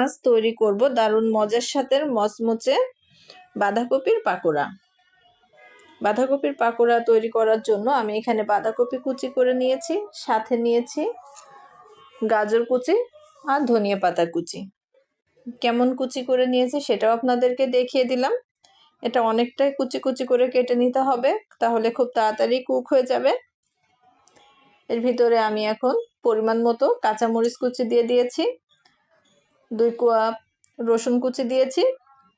আজ তৈরি করব দারুণ মজার সাথে মচমচে বাঁধাকপির পাকোড়া। বাঁধাকপির পাকোড়া তৈরি করার জন্য আমি এখানে বাঁধাকপি কুচি করে নিয়েছি, সাথে নিয়েছি গাজর কুচি আর ধনিয়া পাতা কুচি। কেমন কুচি করে নিয়েছি সেটাও আপনাদেরকে দেখিয়ে দিলাম। এটা অনেকটাই কুচি কুচি করে কেটে নিতে হবে, তাহলে খুব তাড়াতাড়ি কুক হয়ে যাবে। এর ভিতরে আমি এখন পরিমাণ মতো কাঁচামরিচ কুচি দিয়ে দিয়েছি। দুই কোয়া রসুন কুচি দিয়েছি,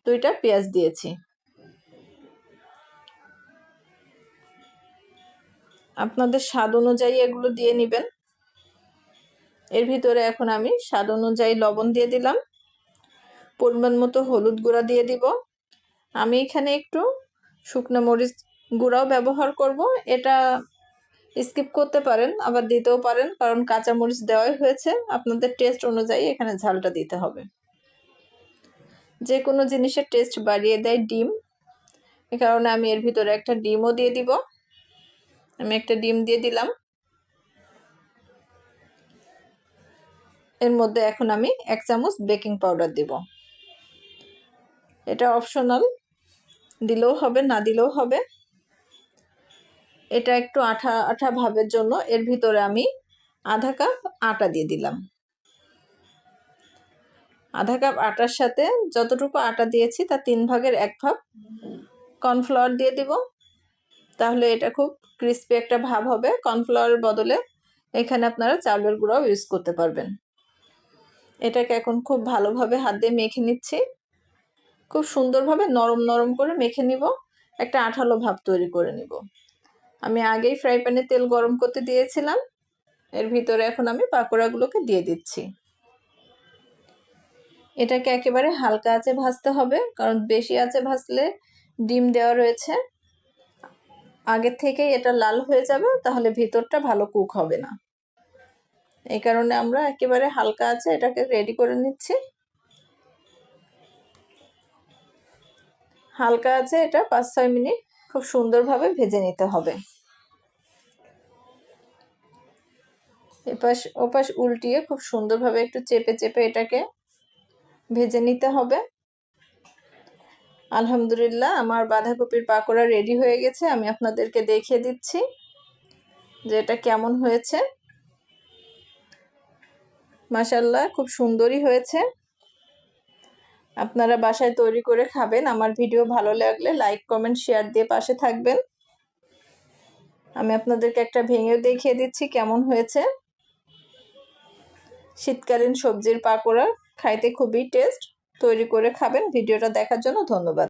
দুইটা পেঁয়াজ দিয়েছি। আপনাদের স্বাদ অনুযায়ী এগুলো দিয়ে নেবেন। এর ভিতরে এখন আমি স্বাদ অনুযায়ী লবণ দিয়ে দিলাম। পরিমাণ মতো হলুদ গুঁড়া দিয়ে দিব। আমি এখানে একটু শুকনো মরিচ গুঁড়াও ব্যবহার করব। এটা স্কিপ করতে পারেন, আবার দিতেও পারেন, কারণ কাঁচা মরিচ দেওয়াই হয়েছে। আপনাদের টেস্ট অনুযায়ী এখানে ঝালটা দিতে হবে। যে কোনো জিনিসের টেস্ট বাড়িয়ে দেয় ডিম। এ কারণে আমি এর ভিতরে একটা ডিমও দিয়ে দিব। আমি একটা ডিম দিয়ে দিলাম। এর মধ্যে এখন আমি এক চামচ বেকিং পাউডার দিব। এটা অপশনাল। দিলেও হবে, না দিলেও হবে। এটা একটু আঠা আঠা ভাবের জন্য। এর ভিতরে আমি আধা কাপ আটা দিয়ে দিলাম। আধা কাপ আটার সাথে যতটুকু আটা দিয়েছি তার তিন ভাগের এক ভাগ কর্নফ্লাওয়ার দিয়ে দিব। তাহলে এটা খুব ক্রিস্পি একটা ভাব হবে। কর্নফ্লাওয়ারের বদলে এখানে আপনারা চাউলের গুঁড়াও ইউজ করতে পারবেন। এটাকে এখন খুব ভালোভাবে হাত দিয়ে মেখে নিচ্ছি। খুব সুন্দরভাবে নরম নরম করে মেখে নিব। একটা আঠালো ভাব তৈরি করে নিব। আমি আগেই ফ্রাই প্যানে তেল গরম করতে দিয়েছিলাম। এর ভিতরে এখন আমি পাকোড়াগুলোকে দিয়ে দিচ্ছি। এটাকে একেবারে হালকা আঁচে ভাজতে হবে, কারণ বেশি আঁচে ভাজলে ডিম দেওয়া রয়েছে। আগের থেকেই এটা লাল হয়ে যাবে, তাহলে ভিতরটা ভালো কুক হবে না। এই কারণে আমরা একেবারে হালকা আছে এটাকে রেডি করে নিচ্ছি। হালকা আছে এটা পাঁচ ছয় মিনিট খুব সুন্দরভাবে ভেজে নিতে হবে। এপাশ, ওপাশ উল্টিয়ে খুব সুন্দরভাবে একটু চেপে চেপে এটাকে ভেজে নিতে হবে। আলহামদুলিল্লাহ, আমার বাঁধাকপির পাকোড়া রেডি হয়ে গেছে। আমি আপনাদেরকে দেখিয়ে দিচ্ছি যে এটা কেমন হয়েছে। মাসাল্লাহ খুব সুন্দরই হয়েছে। আপনারা বাসায় তৈরি করে খাবেন। আমার ভিডিও ভালো লাগলে লাইক কমেন্ট শেয়ার দিয়ে পাশে থাকবেন। আমি আপনাদেরকে একটা ভেঙেও দেখিয়ে দিচ্ছি কেমন হয়েছে। শীতকালীন সবজির পাকোড়া, খাইতে খুবই টেস্ট তৈরি করে খাবেন। ভিডিওটা দেখার জন্য ধন্যবাদ।